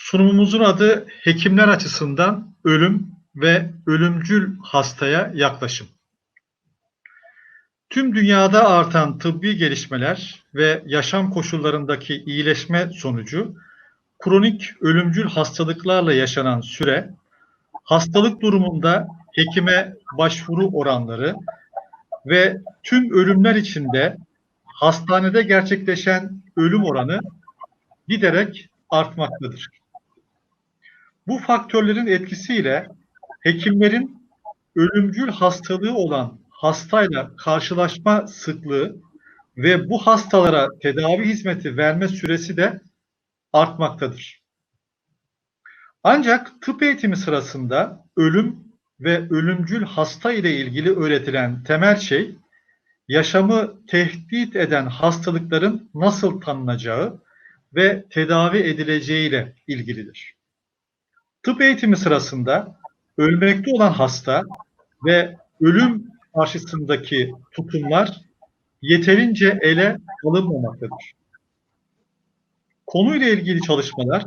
Sunumumuzun adı hekimler açısından ölüm ve ölümcül hastaya yaklaşım. Tüm dünyada artan tıbbi gelişmeler ve yaşam koşullarındaki iyileşme sonucu kronik ölümcül hastalıklarla yaşanan süre, hastalık durumunda hekime başvuru oranları ve tüm ölümler içinde hastanede gerçekleşen ölüm oranı giderek artmaktadır. Bu faktörlerin etkisiyle hekimlerin ölümcül hastalığı olan hastayla karşılaşma sıklığı ve bu hastalara tedavi hizmeti verme süresi de artmaktadır. Ancak tıp eğitimi sırasında ölüm ve ölümcül hasta ile ilgili öğretilen temel şey yaşamı tehdit eden hastalıkların nasıl tanınacağı ve tedavi edileceğiyle ilgilidir. Tıp eğitimi sırasında ölmekte olan hasta ve ölüm karşısındaki tutumlar yeterince ele alınmamaktadır. Konuyla ilgili çalışmalar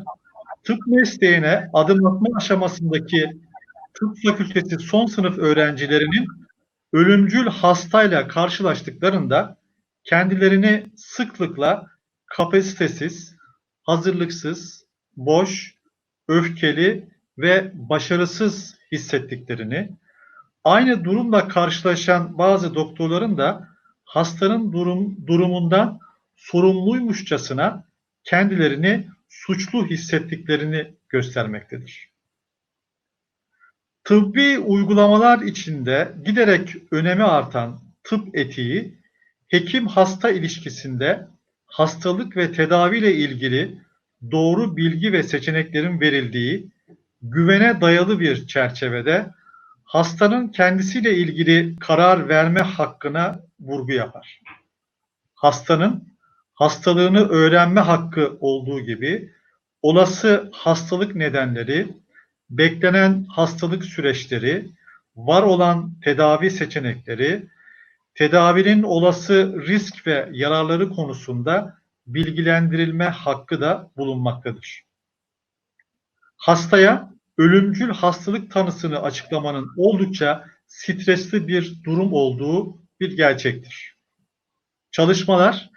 tıp mesleğine adım atma aşamasındaki tıp fakültesi son sınıf öğrencilerinin ölümcül hastayla karşılaştıklarında kendilerini sıklıkla kapasitesiz, hazırlıksız, boş, öfkeli ve başarısız hissettiklerini, aynı durumla karşılaşan bazı doktorların da hastanın durum, durumundan sorumluymuşçasına kendilerini suçlu hissettiklerini göstermektedir. Tıbbi uygulamalar içinde giderek önemi artan tıp etiği, hekim-hasta ilişkisinde hastalık ve tedavi ile ilgili doğru bilgi ve seçeneklerin verildiği güvene dayalı bir çerçevede hastanın kendisiyle ilgili karar verme hakkına vurgu yapar. Hastanın hastalığını öğrenme hakkı olduğu gibi olası hastalık nedenleri, beklenen hastalık süreçleri, var olan tedavi seçenekleri, tedavinin olası risk ve yararları konusunda bilgilendirilme hakkı da bulunmaktadır. Hastaya ölümcül hastalık tanısını açıklamanın oldukça stresli bir durum olduğu bir gerçektir. Çalışmalar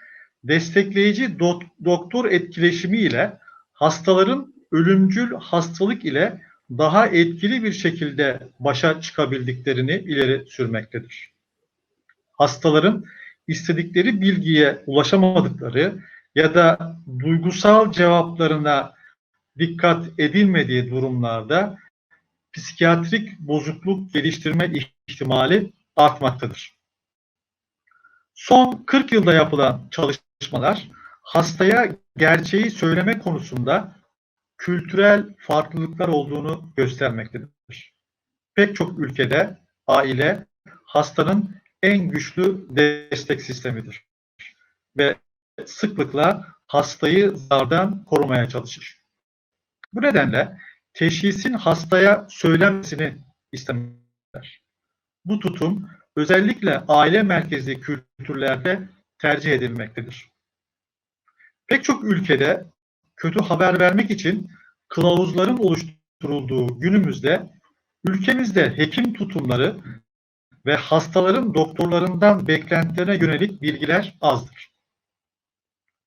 destekleyici doktor etkileşimi ile hastaların ölümcül hastalık ile daha etkili bir şekilde başa çıkabildiklerini ileri sürmektedir. Hastaların istedikleri bilgiye ulaşamadıkları ya da duygusal cevaplarına dikkat edilmediği durumlarda psikiyatrik bozukluk geliştirme ihtimali artmaktadır. Son 40 yılda yapılan çalışmalar hastaya gerçeği söyleme konusunda kültürel farklılıklar olduğunu göstermektedir. Pek çok ülkede aile hastanın en güçlü destek sistemidir ve sıklıkla hastayı zardan korumaya çalışır. Bu nedenle teşhisin hastaya söylenmesini istemezler. Bu tutum özellikle aile merkezli kültürlerde tercih edilmektedir. Pek çok ülkede kötü haber vermek için kılavuzların oluşturulduğu günümüzde ülkemizde hekim tutumları ve hastaların doktorlarından beklentilerine yönelik bilgiler azdır.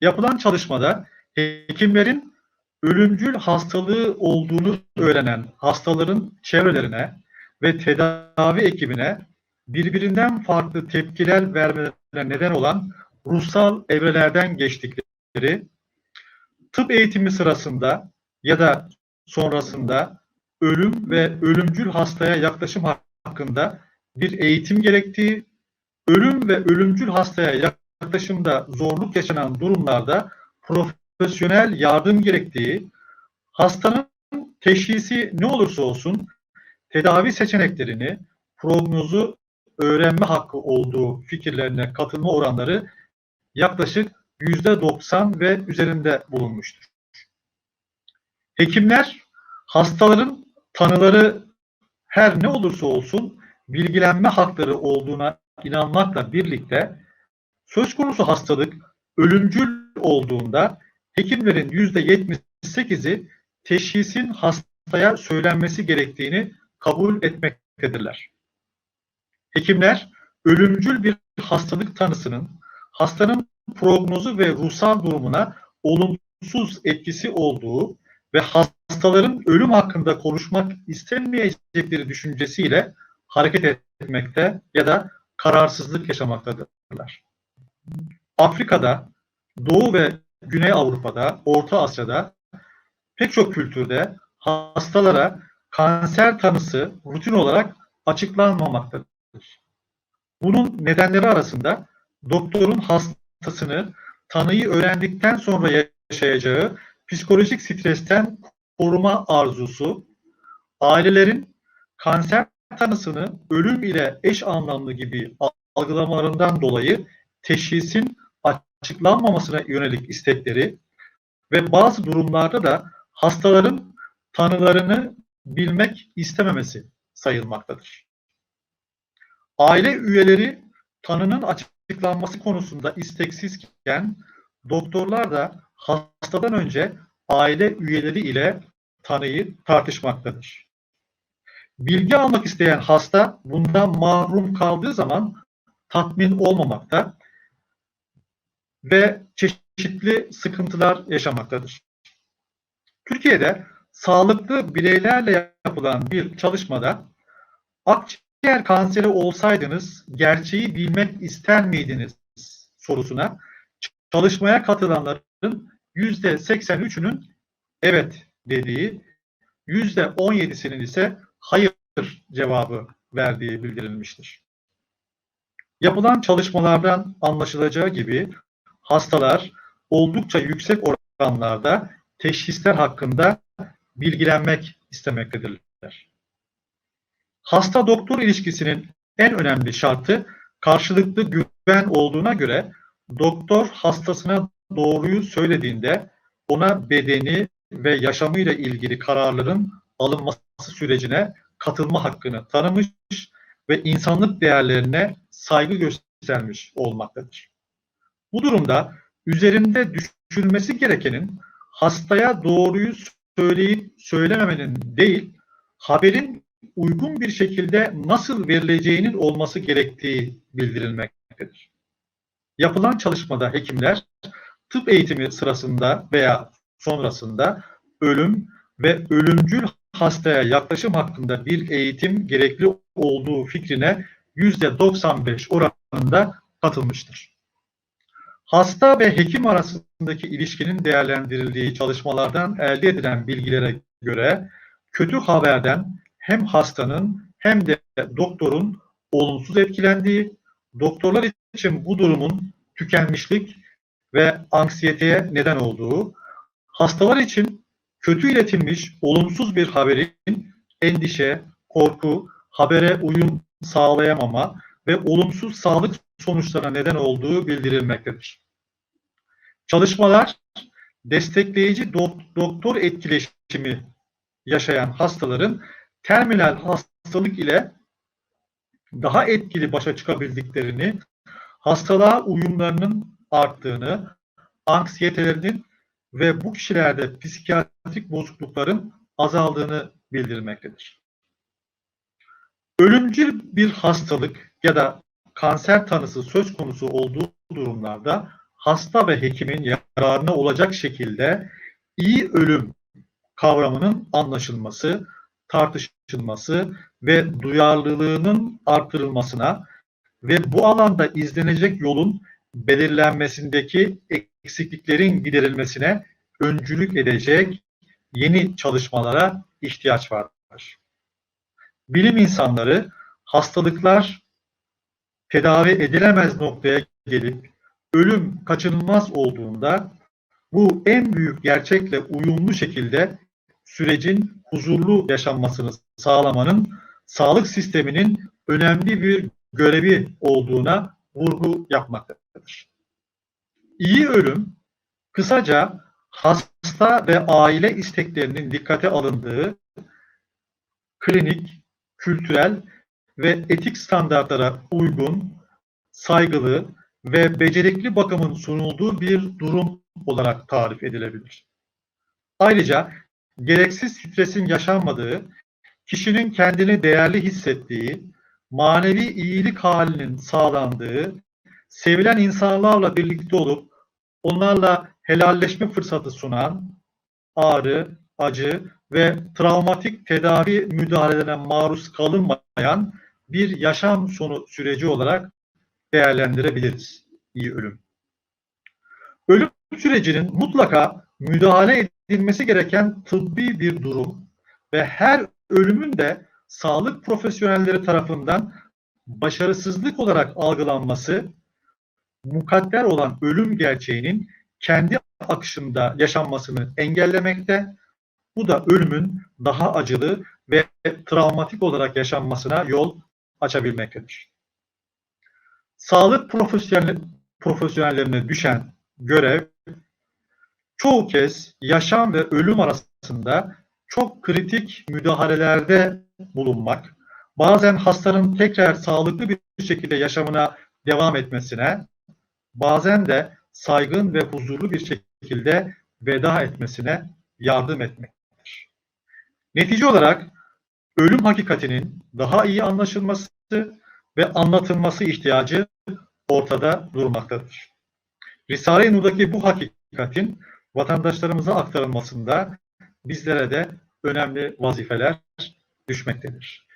Yapılan çalışmada hekimlerin ölümcül hastalığı olduğunu öğrenen hastaların çevrelerine ve tedavi ekibine birbirinden farklı tepkiler vermelerine neden olan ruhsal evrelerden geçtikleri, tıp eğitimi sırasında ya da sonrasında ölüm ve ölümcül hastaya yaklaşım hakkında bir eğitim gerektiği, ölüm ve ölümcül hastaya yaklaşımda zorluk yaşanan durumlarda profesyonel yardım gerektiği, hastanın teşhisi ne olursa olsun tedavi seçeneklerini, prognozu öğrenme hakkı olduğu fikirlerine katılma oranları yaklaşık yüzde 90 ve üzerinde bulunmuştur. Hekimler hastaların tanıları her ne olursa olsun bilgilenme hakları olduğuna inanmakla birlikte söz konusu hastalık ölümcül olduğunda hekimlerin yüzde 78'i teşhisin hastaya söylenmesi gerektiğini kabul etmektedirler. Hekimler ölümcül bir hastalık tanısının hastanın prognozu ve ruhsal durumuna olumsuz etkisi olduğu ve hastaların ölüm hakkında konuşmak istemeyecekleri düşüncesiyle hareket etmekte ya da kararsızlık yaşamaktadırlar. Afrika'da, Doğu ve Güney Avrupa'da, Orta Asya'da pek çok kültürde hastalara kanser tanısı rutin olarak açıklanmamaktadır. Bunun nedenleri arasında doktorun hastasını tanıyı öğrendikten sonra yaşayacağı psikolojik stresten koruma arzusu, ailelerin kanser tanısını ölüm ile eş anlamlı gibi algılamalarından dolayı teşhisin açıklanmamasına yönelik istekleri ve bazı durumlarda da hastaların tanılarını bilmek istememesi sayılmaktadır. Aile üyeleri tanının açıklanması konusunda isteksizken doktorlar da hastadan önce aile üyeleri ile tanıyı tartışmaktadır. Bilgi almak isteyen hasta bundan mahrum kaldığı zaman tatmin olmamakta ve çeşitli sıkıntılar yaşamaktadır. Türkiye'de sağlıklı bireylerle yapılan bir çalışmada akciğer kanseri olsaydınız gerçeği bilmek ister miydiniz sorusuna çalışmaya katılanların %83'ünün evet dediği, %17'sinin ise hayır cevabı verdiği bildirilmiştir. Yapılan çalışmalardan anlaşılacağı gibi hastalar oldukça yüksek oranlarda teşhisler hakkında bilgilenmek istemektedirler. Hasta doktor ilişkisinin en önemli şartı karşılıklı güven olduğuna göre doktor hastasına doğruyu söylediğinde ona bedeni ve yaşamıyla ilgili kararların alınması sürecine katılma hakkını tanımış ve insanlık değerlerine saygı göstermiş olmaktadır. Bu durumda üzerinde düşünülmesi gerekenin hastaya doğruyu söyleyip söylememenin değil, haberin uygun bir şekilde nasıl verileceğinin olması gerektiği bildirilmektedir. Yapılan çalışmada hekimler tıp eğitimi sırasında veya sonrasında ölüm ve ölümcül hastaya yaklaşım hakkında bir eğitim gerekli olduğu fikrine %95 oranında katılmıştır. Hasta ve hekim arasındaki ilişkinin değerlendirildiği çalışmalardan elde edilen bilgilere göre kötü haberden hem hastanın hem de doktorun olumsuz etkilendiği, doktorlar için bu durumun tükenmişlik ve anksiyeteye neden olduğu, hastalar için kötü iletilmiş olumsuz bir haberin endişe, korku, habere uyum sağlayamama ve olumsuz sağlık sonuçlarına neden olduğu bildirilmektedir. Çalışmalar destekleyici doktor etkileşimi yaşayan hastaların terminal hastalık ile daha etkili başa çıkabildiklerini, hastalığa uyumlarının arttığını, anksiyetelerinin ve bu kişilerde psikiyatrik bozuklukların azaldığını bildirmektedir. Ölümcül bir hastalık ya da kanser tanısı söz konusu olduğu durumlarda hasta ve hekimin yararına olacak şekilde iyi ölüm kavramının anlaşılması, tartışılması ve duyarlılığının artırılmasına ve bu alanda izlenecek yolun belirlenmesindeki eksikliklerin giderilmesine öncülük edecek yeni çalışmalara ihtiyaç vardır. Bilim insanları hastalıklar tedavi edilemez noktaya gelip ölüm kaçınılmaz olduğunda bu en büyük gerçekle uyumlu şekilde sürecin huzurlu yaşanmasını sağlamanın sağlık sisteminin önemli bir görevi olduğuna vurgu yapmaktadır. İyi ölüm, kısaca hasta ve aile isteklerinin dikkate alındığı klinik, kültürel ve etik standartlara uygun, saygılı ve becerikli bakımın sunulduğu bir durum olarak tarif edilebilir. Ayrıca gereksiz stresin yaşanmadığı, kişinin kendini değerli hissettiği, manevi iyilik halinin sağlandığı, sevilen insanlarla birlikte olup onlarla helalleşme fırsatı sunan, ağrı, acı ve travmatik tedavi müdahalelerine maruz kalınmayan bir yaşam sonu süreci olarak değerlendirebiliriz iyi ölüm. Ölüm sürecinin mutlaka müdahale edilmesi gereken tıbbi bir durum ve her ölümün de sağlık profesyonelleri tarafından başarısızlık olarak algılanması mukadder olan ölüm gerçeğinin kendi akışında yaşanmasını engellemekte. Bu da ölümün daha acılı ve travmatik olarak yaşanmasına yol açabilmektedir. Sağlık profesyonel, profesyonellerine düşen görev çoğu kez yaşam ve ölüm arasında çok kritik müdahalelerde bulunmak, bazen hastanın tekrar sağlıklı bir şekilde yaşamına devam etmesine, bazen de saygın ve huzurlu bir şekilde veda etmesine yardım etmektir. Netice olarak ölüm hakikatinin daha iyi anlaşılması ve anlatılması ihtiyacı ortada durmaktadır. Risale-i Nur'daki bu hakikatin vatandaşlarımıza aktarılmasında bizlere de önemli vazifeler düşmektedir.